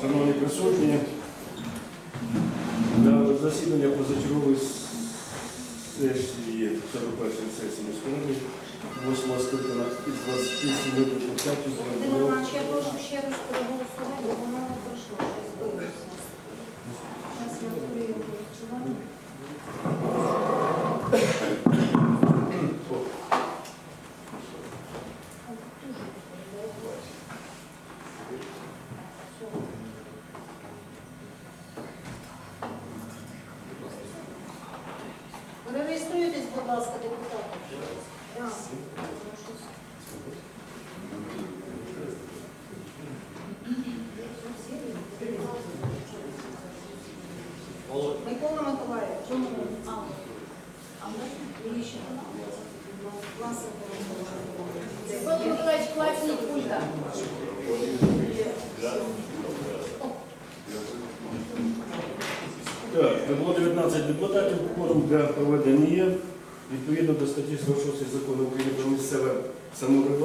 Шановні присутні, на засідання позачергової сесії 41 сесії міської ради 8 скликана із 27 депутатів Іванович, я прошу ще раз переголосувати, бо воно пройшло. Зараз я. Ви реєструєтесь, будь ласка, депутати? Так. Микола Миколаївич, чому ви? А, а ми Ліщенко. Власенко Микола. Микола Миколаївич, класні пульта. Так, було 19 депутатів, кворум для проведення є. Відповідно до статті 46 закону України про місцеве самоврядування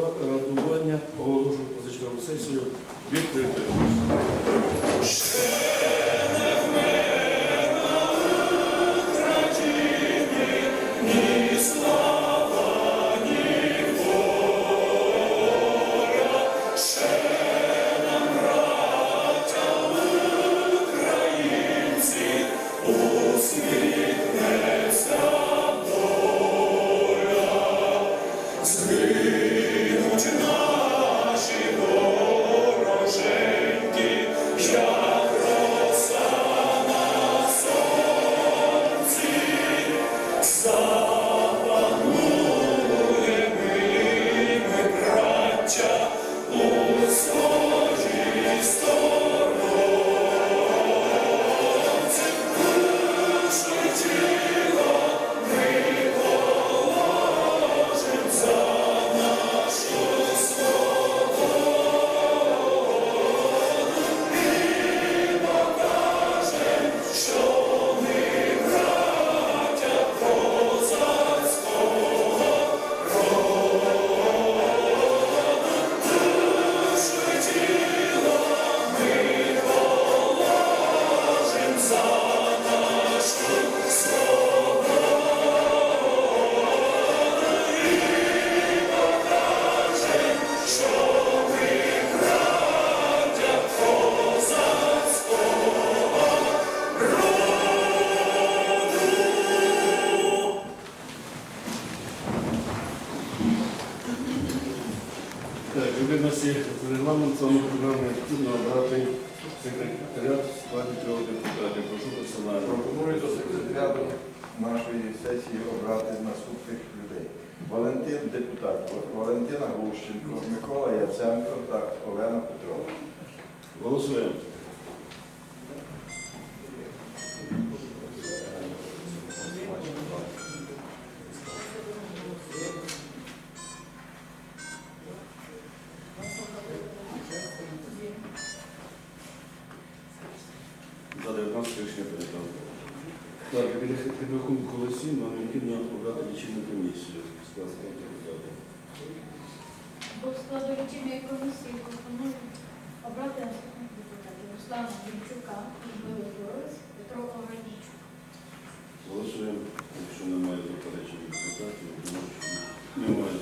секретаріат в складі трьох депутатів. Прошу персонально. Пропоную до секретаріату нашої сесії обрати наступних людей. Валентин депутат, Валентина Гущенко, Микола Яценко та Олена Петрова. Голосуємо. За 19 рішення прийнято. Так, під підрахунку голосів нам необхідно обрати лічильну комісію. До складу лічильної комісії пропоную обрати наступних депутатів. Руслана Демчука, Людмилу Дорос, Петро Огранічук. Голосуємо, якщо немає заперечень депутатів, тому що немає.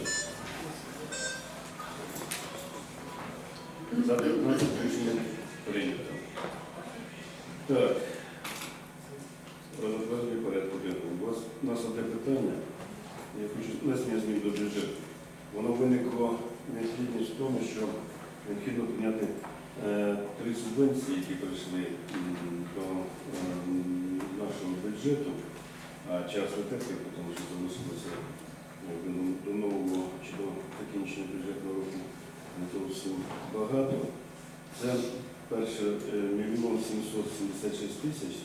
За 19 рішення прийнято. Так. Розважний порядку денного. У вас у нас одне питання. Я хочу внесення змін до бюджету. Воно виникло необхідність в тому, що необхідно прийняти е, три субвенції, які прийшли до ем, нашого бюджету. А час витерпить, тому що якби, ну, до нового чи до закінчення бюджетного року не зовсім багато. Це перше е, мільйон 776 тисяч.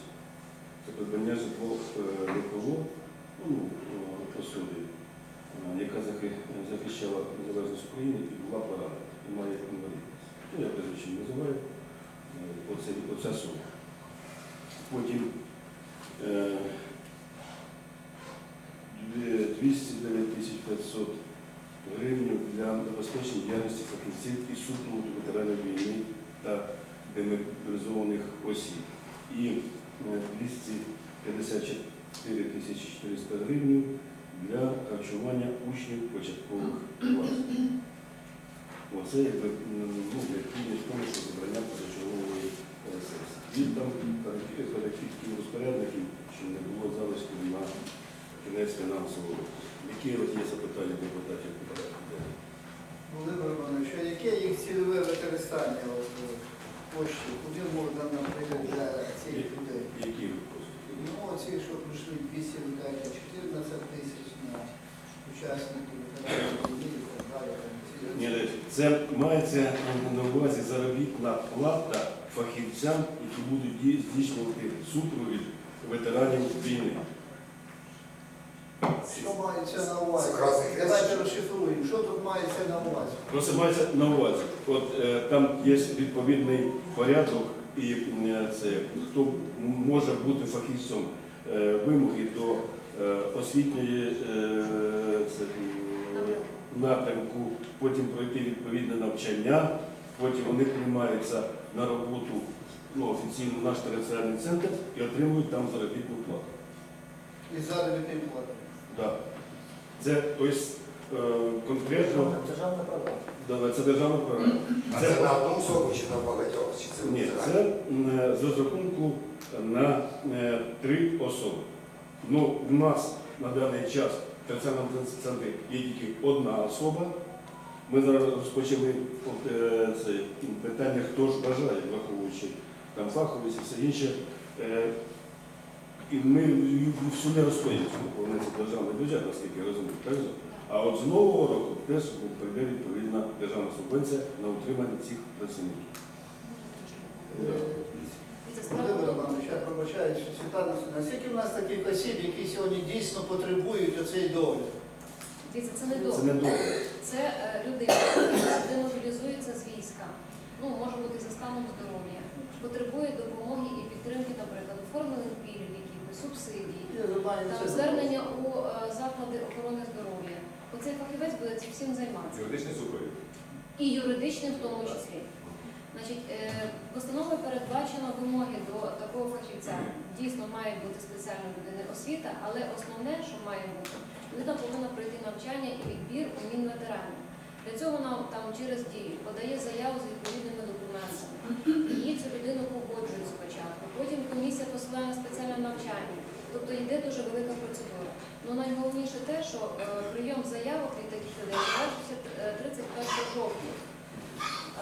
Придбання житло ВПО, ну, е, посуди, е, яка захищала незалежність України і була поранена, і має інвалідність. Ну, я прізвище називаю. Е, Оце, оця сума. Потім е, дві- 209 500 гривень для забезпечення діяльності фахівців і супроводу ветеранів війни та демобілізованих осіб. І 254 тисячі 400 гривень для харчування учнів початкових класів. Оце ну, необхідність в тому, що забрання позачергової е, сесії. Від там характеристиків розпорядників, що не було залишків на кінець фінансового року. Які є запитання депутатів по порядку денному? Володимир Іванович, а яке їх цільове використання от, е, коштів? Куди можна, наприклад, для цих людей? Які ви просите? Ну, оці, що прийшли 200 людей, 14 тисяч на учасників ветеранів війни і так далі. там ці Ні, дивіться, це мається на увазі заробітна плата фахівцям, які будуть здійснювати супровід ветеранів війни. Що мається на увазі? Давайте розшифруємо. Що тут мається на увазі? Просто мається на увазі. От е, там є відповідний порядок, і е, це хто може бути фахівцем е, вимоги до е, освітньої е, це, е, напрямку, потім пройти відповідне навчання, потім вони приймаються на роботу ну, офіційно в наш територіальний центр і отримують там заробітну плату. І заробітної плати. Да. Це ось е, конкретно Державна права. да, це державна програма. А це на одну особу чи на багатьох? Чи це Ні, це е, з розрахунку на е, три особи. Ну, в нас на даний час в територіальному центрі є тільки одна особа. Ми зараз розпочали е, це питання, хто ж бажає, враховуючи там фаховість і все інше. Е, І ми й- всю не розходимо, це державний бюджет, наскільки я розумію. правильно? А от з нового року теж прийде відповідна державна субвенція на утримання цих працівників. Володимир Іванович, я пробачаю, що Світлана Васильівна, в нас таких осіб, які сьогодні дійсно потребують оцей догляд? Дивіться, це не Це довго. не добре. Це е, людина, яка демобілізується з війська. Ну, може бути за станом здоров'я, потребує допомоги і підтримки, наприклад, оформлення пільг, якихось субсидій, Я знаю, там це звернення у е, заклади охорони здоров'я. Оцей фахівець буде цим всім займатися. Юридичний супровід. І юридичним в тому числі. Значить, е, постановою передбачено вимоги до такого фахівця. Дійсно має бути спеціальна людина освіта, але основне, що має бути, людина повинна пройти навчання і відбір у Мінветеранів. Для цього вона там через дію подає заяву з відповідними документами. Її цю людину погоджують спочатку. Потім комісія посилає на спеціальне навчання. Тобто йде дуже велика процедура. Ну найголовніше те, що е, прийом заявок від таких людей завершився е, 31 жовтня.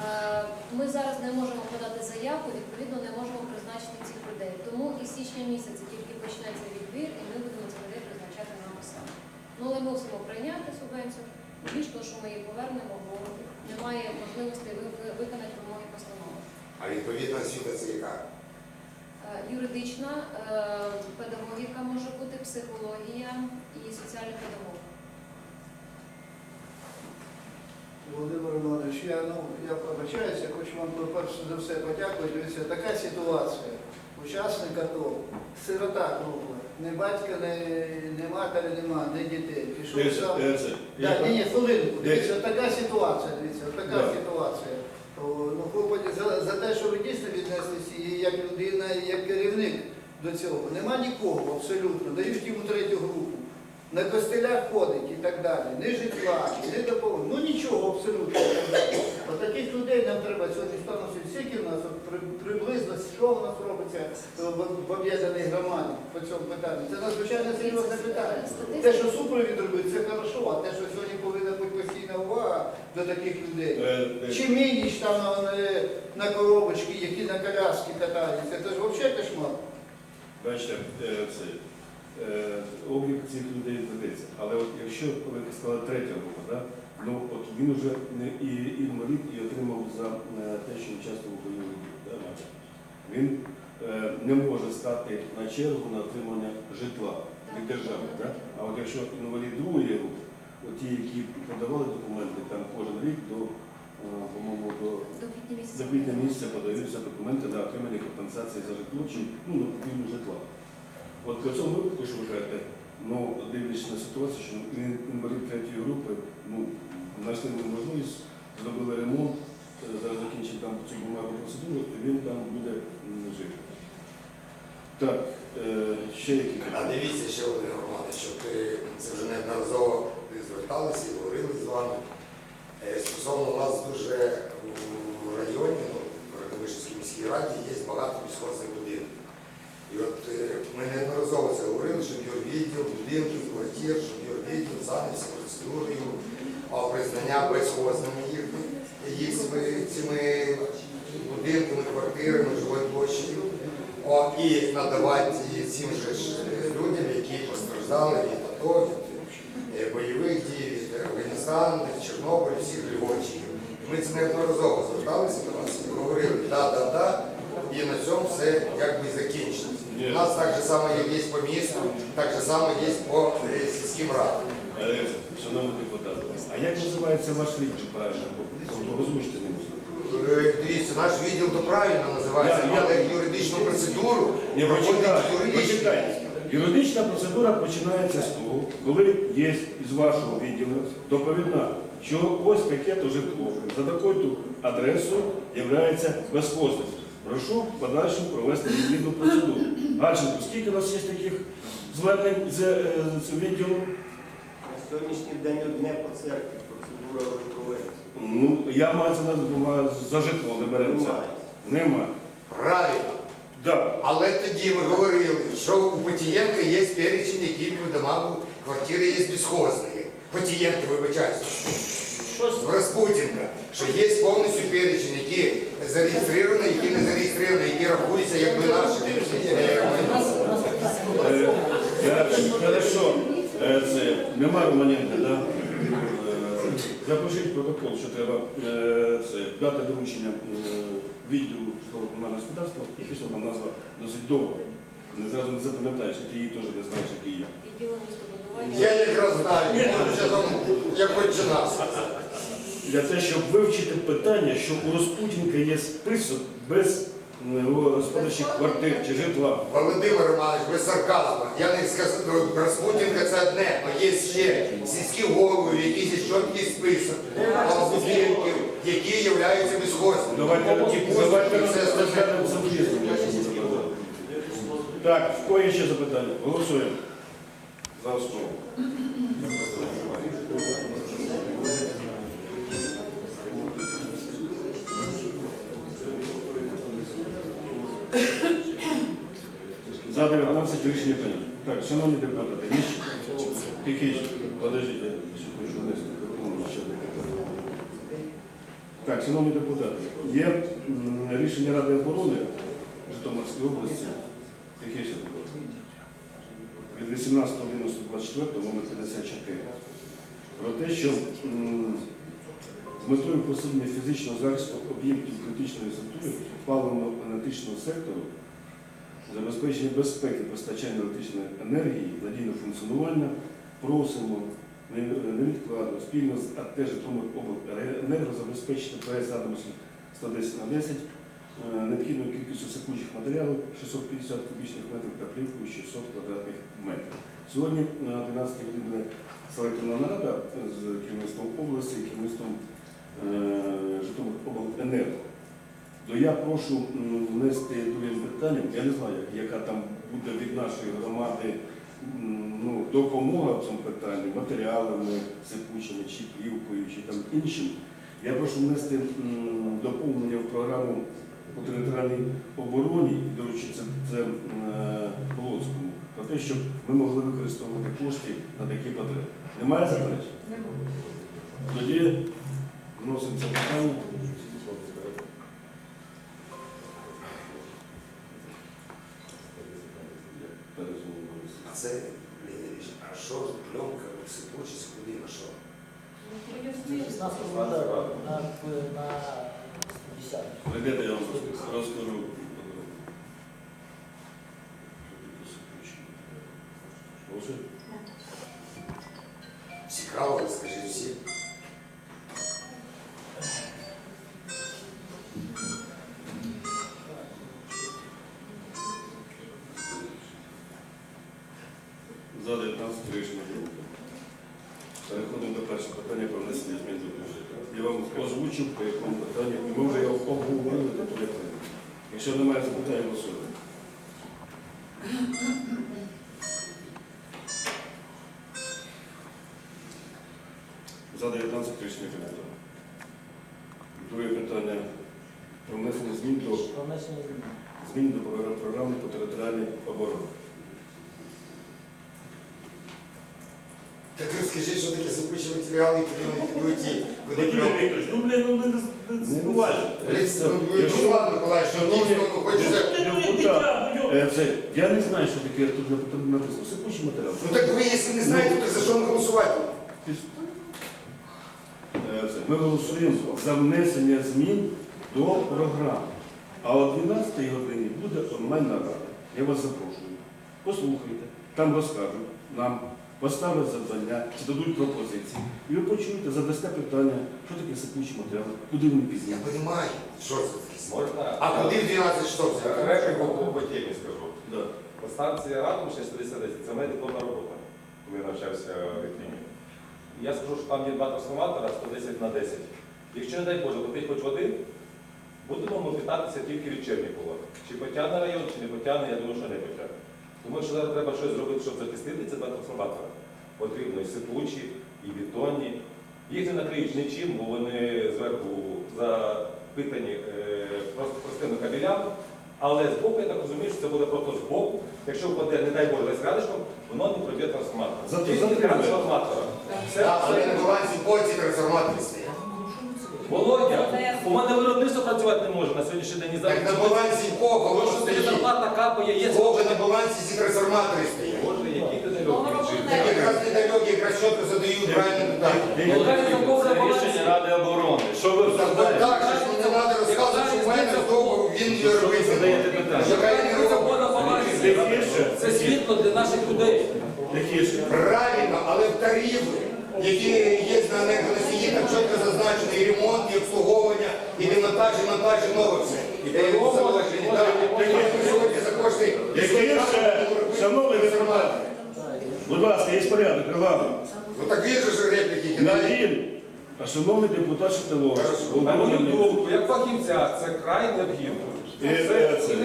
Е, Ми зараз не можемо подати заявку, відповідно не можемо призначити цих людей. Тому і січня місяця тільки почнеться відбір, і ми будемо цих людей призначати на посаду. Ну але мусимо прийняти субвенцію. Більш того, що ми її повернемо, бо немає можливості ви- ви- виконати вимоги постанови. А відповідна освіта це яка? Е, Юридична, е, педагогіка може бути, психологія і соціальний педагог. Володимир Іванович, я, ну, я пробачаюся, хочу вам перш за все подякувати. Дивіться, така ситуація. Учасник АТО, сирота кругла. Ні батька, ні, ні матері нема, ні дітей. Пішов Дивіться, сам. я Так, ні, ні, хвилинку. Дивіться, така ситуація, дивіться, така Да. ситуація. То, Ну, хлопці, за, за те, що ви дійсно віднеслися і як людина, і як керівник до цього. Нема нікого абсолютно. Дають йому третю групу. На костелях ходить і так далі. Ні житла, ні допомоги. Ну нічого абсолютно. От таких людей нам треба сьогодні становити. Скільки в нас приблизно, що в нас робиться в, об'єднаній громаді по цьому питанню? Це надзвичайно серйозне питання. Те, що супровід робить, це хорошо, а те, що сьогодні повинна бути постійна увага до таких людей. е, е, Чи мініч там на, на коробочки, які на коляски катаються, це ж взагалі кошмар. Бачите, е, це, облік цих людей ведеться. Але от якщо ви сказали третя група, да, ну от він вже не і інвалід і отримав за е, те, що участвував у бойових діях. Він е, не може стати на чергу на отримання житла від держави. Да? А от якщо інвалід другої групи, от ті, які подавали документи, там кожен рік до, е, по-моєму, до квітня місяця подаються документи на отримання компенсації за житло чи ну, на купівлю житла. От по цьому випадку, що ви кажете, ну, дивлячись на ситуацію, що інвалід третьої групи, ну, знайшли можливість, зробили ремонт, е, зараз закінчить там цю бумагу процедуру, і він там буде жити. Так, е, ще які А дивіться ще один Романе, що ти це вже неодноразово зверталися і говорили з вами. Е, Стосовно у нас дуже в районі, ну, в Радовишівській міській раді є багато військових будинків. І от е, ми неодноразово це що юрвідділ, будинків, квартир, юрвідділ зайнявся процедурою признання безхозними їх, їх цими, будинками, квартирами, жилою площею. І надавати цим же е, людям, які постраждали від АТО, від е, бойових дій, від Афганістану, від Чорнобиля, всіх Львовщиків. Ми це неодноразово зверталися до вас і говорили да-да-да, і на цьому все якби і закінчилось. У нас так же само є по місту, так же само є по е, сільським радам. Е, Шановні депутати, а як називається ваш відділ правильно? Озвучте мені. Дивіться, наш відділ то правильно називається, але юридичну процедуру почекайте, Юридична процедура починається з того, коли є із вашого відділу доповідна, що ось таке-то житло за такою адресою є безхозним. Прошу в подальшому провести відповідну процедуру. Гальченко, скільки у нас є таких звернень з, е, з відділу? На сьогоднішній день одне по церкві, процедура вже. Ну, я маю це на за житло, не береться. Немає. Нема. Правильно. Да. Але тоді ми говорили, що у Потієнка є перечень, які дома, квартири є безхозні. Потієнка, вибачаюсь. В Распутінка, що є повністю перечень, які зареєстровані, які не зареєстровані, які рахуються якби наші. Е, Хорошо. Е, Це нема Романенка, да? Е, Запишіть протокол, що треба е, це, дати доручення відділу житлово-комунального господарства, і пішла там назва досить довга. Не зразу не запам'ятаєш, ти її теж не знаєш, є. Відділом. Я якраз знаю, як хоч нас. Для того, щоб вивчити питання, що у Розпутінка є список без е, господарчих квартир чи житла. Володимир Романович, без сарказму. Я не сказав, ну, Распутінка це одне, але є ще сільські голови, які є чіткий список а, будинків, які являються безхозними. Давайте, Ті давайте розглянемо це. Так, в кого є ще запитання? Голосуємо. За основу. За 19 рішення прийнято. Так, шановні депутати, ще? Тільки, подождіть, я хочу внести. Так, шановні депутати, є рішення Ради оборони Житомирської області, яке від 18.11.24 номер 54 про те, що з метою посилення фізичного захисту об'єктів критичної інфраструктури паливно-енергетичного сектору, забезпечення безпеки постачання електричної енергії, надійного функціонування, просимо невідкладно спільно з АТ Житомиробленерго забезпечити проєкт задуму 110 на 10 е, необхідною кількістю секучих матеріалів 650 кубічних метрів та плівкою 600 квадратних метрів. Сьогодні на 12 годині селекторна нарада з керівництвом області і керівництвом е, Житомиробленерго. То я прошу внести другим питанням, я не знаю, яка там буде від нашої громади ну, допомога в цьому питанні, матеріалами, сипучими, чи плівкою, чи там іншим. Я прошу внести доповнення в програму по територіальній обороні, і доручити це, це е, Полоцькому, про те, щоб ми могли використовувати кошти на такі потреби. Немає заперечень? Тоді вносимо це питання. 19 рішення. Переходимо до першого питання про внесення змін до бюджету. Я вам озвучу, по якому питанню, ми вже його обговорили, то порядку. Якщо немає запитань, голосуємо. За 19 рішення прийнято. Друге питання про внесення змін до Про внесення змін. змін до програ- програми по територіальній обороні. Так розкажи, що таке запущені матеріали, підуть і куди Вадим прямо. Вікторович, ну, блін, ну, не, не, не. Ну, ладно, Миколаївич, що ну, хочеться. Ти ну, і дитя, ну, йо. Е, Це, я не знаю, що таке тут нап- написано. Сипучий матеріал. Ну так ви, якщо не знаєте, то за що не голосувати? Е, Ми голосуємо за внесення змін до програми. А о 12 годині буде онлайн нарада. Я вас запрошую. Послухайте, там розкажуть нам, поставлять завдання, чи дадуть пропозиції. І ви почуєте, задасте питання, що таке сипучі матеріали, куди вони Я розумію, що це. Можна А куди в 12 часов? репліку по темі скажу. Да. По станції Радом 610 це моя дипломна робота, коли я навчався в Літвіні. Я скажу, що там є два трансформатора 110 на 10. Якщо, не дай Боже, летить хоч один, будемо ми питатися тільки від Чернікова. Чи потягне район, чи не потягне, я думаю, що не потягне. Тому що зараз треба щось зробити, щоб захистити ці два трансформатора. Потрібно і сипучі, і бетонні. Їх не накриють нічим, бо вони зверху запитані е, просто простими кабелями. Але збоку, я так розумію, що це буде просто збоку. Якщо впаде, не дай Боже, десь рядишком, воно не пройде трансформатор. Зато Тільки трансформатора. Все, але все. на балансі поці трансформатори стоять. Володя, у мене виробництво працювати не може на сьогоднішній день і Так на зараз. балансі кого Тому воно що тобі стоїть? зарплата капає, є Кого на балансі ці трансформатори стоять? Боже, які ти нальотні Так якраз недалекі, якраз чітко задають правильне питання. Це Рішення Ради оборони. Що ви Так, так, що ж мені треба розказувати, що в мене вдома він Що ви робить. задаєте питання? Яка я не. Тихіше, Це світло для наших людей. тихіше. Правильно, але в тарифи, які є на енергоносії, там чітко зазначено і ремонт, і обслуговування, і демонтаж, і монтаж, і нове все. І по його заложенні, так, так сьогодні за кошти. Тихіше, шановний депутат. Будь ласка, є порядок, регламент. Ну так же ж репліки Не він, а шановний депутат Шатилович. На мою думку, як фахівця, це край необхідно. І, е, це-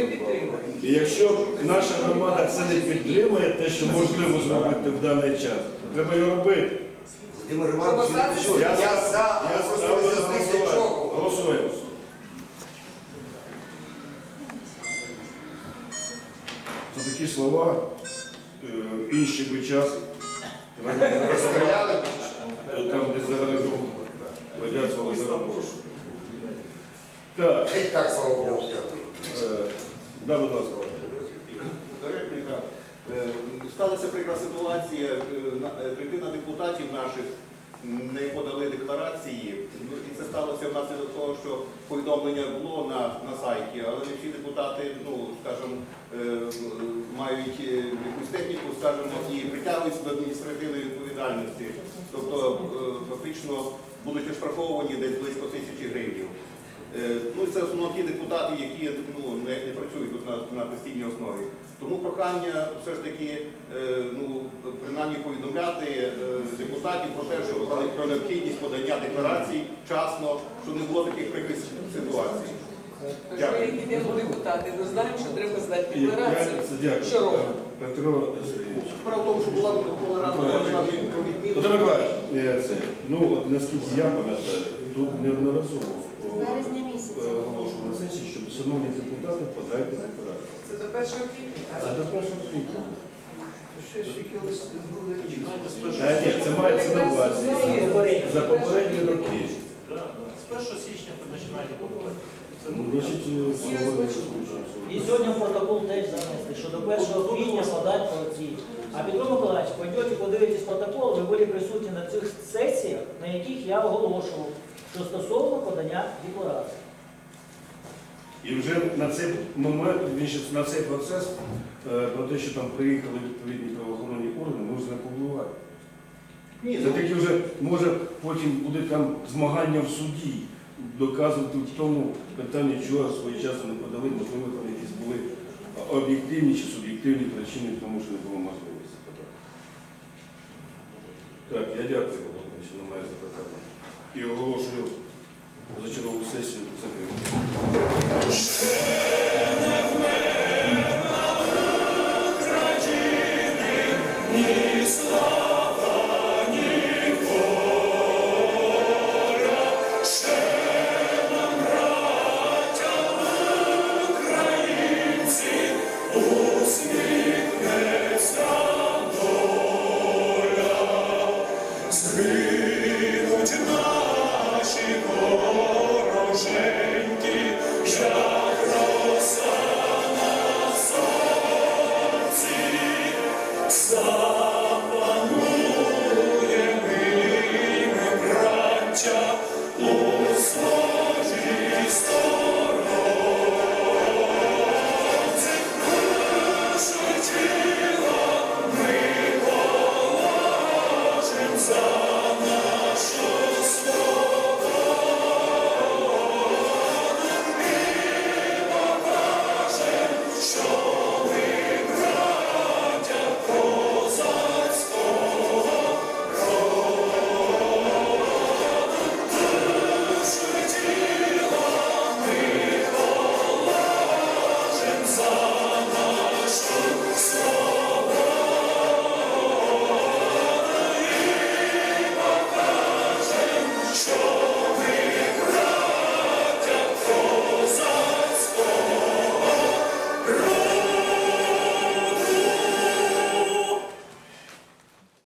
І якщо наша громада це не підтримує, те, що можливо зробити в даний час, треба його робити. Володимир Іванович, що? Я за, Я я просто ставлю на чого. Голосуємо. Це такі слова, е, інший би час. Розстріляли. Там, де зараз подякували за роботу. Так, так, слава Богу. е, да, будь ласка. Е, Сталася прикра ситуація, е, е, третина депутатів наших не подали декларації. Ну, І це сталося внаслідок того, що повідомлення було на, на сайті, але не всі депутати, ну, скажімо, е, мають е, якусь техніку, скажімо, і притягуються до адміністративної відповідальності. Тобто е, фактично будуть оштрафовані десь близько тисячі гривень. Е, Ну, це основно ті депутати, які ну, не, не працюють тут на, на постійній основі. Тому прохання все ж таки е, ну, принаймні повідомляти е, депутатів про те, що про, про необхідність подання декларацій вчасно, щоб не було таких прикрих ситуацій. Дякую. Ми йдемо депутати, ми знаємо, що треба здати декларацію. Що робимо? Петро. Справа в тому, що була Верховна Рада е, це, ну от наскільки я пам'ятаю, тут неодноразово о, Березня місяця. Сесії, щоб шановні депутати подайте декларацію. Це до першого квітня. А так? до першого квітня. Ще ж якось були Та ні, це мається на увазі. За попередні роки. З 1 січня починаєте побувати. Ну, Значить, е, І сьогодні в протокол теж занесли, що до 1 квітня подати по цій. А Петро Миколаївич, пойдете, подивитесь протокол, ви були присутні на цих сесіях, на яких я оголошував, що стосовно подання декларації. І вже на цей момент, на цей процес, е, про те, що там приїхали відповідні правоохоронні органи, ми вже не побували. Ні, Це ну, таки вже може потім буде там змагання в суді, доказувати в тому питанні, чого свого часу не подали, можливо, там якісь були об'єктивні чи суб'єктивні причини, тому що не було можливості подати. Так, я дякую, Володимир. якщо немає запитання. І оголошую позачергову сесію закритою. Deus.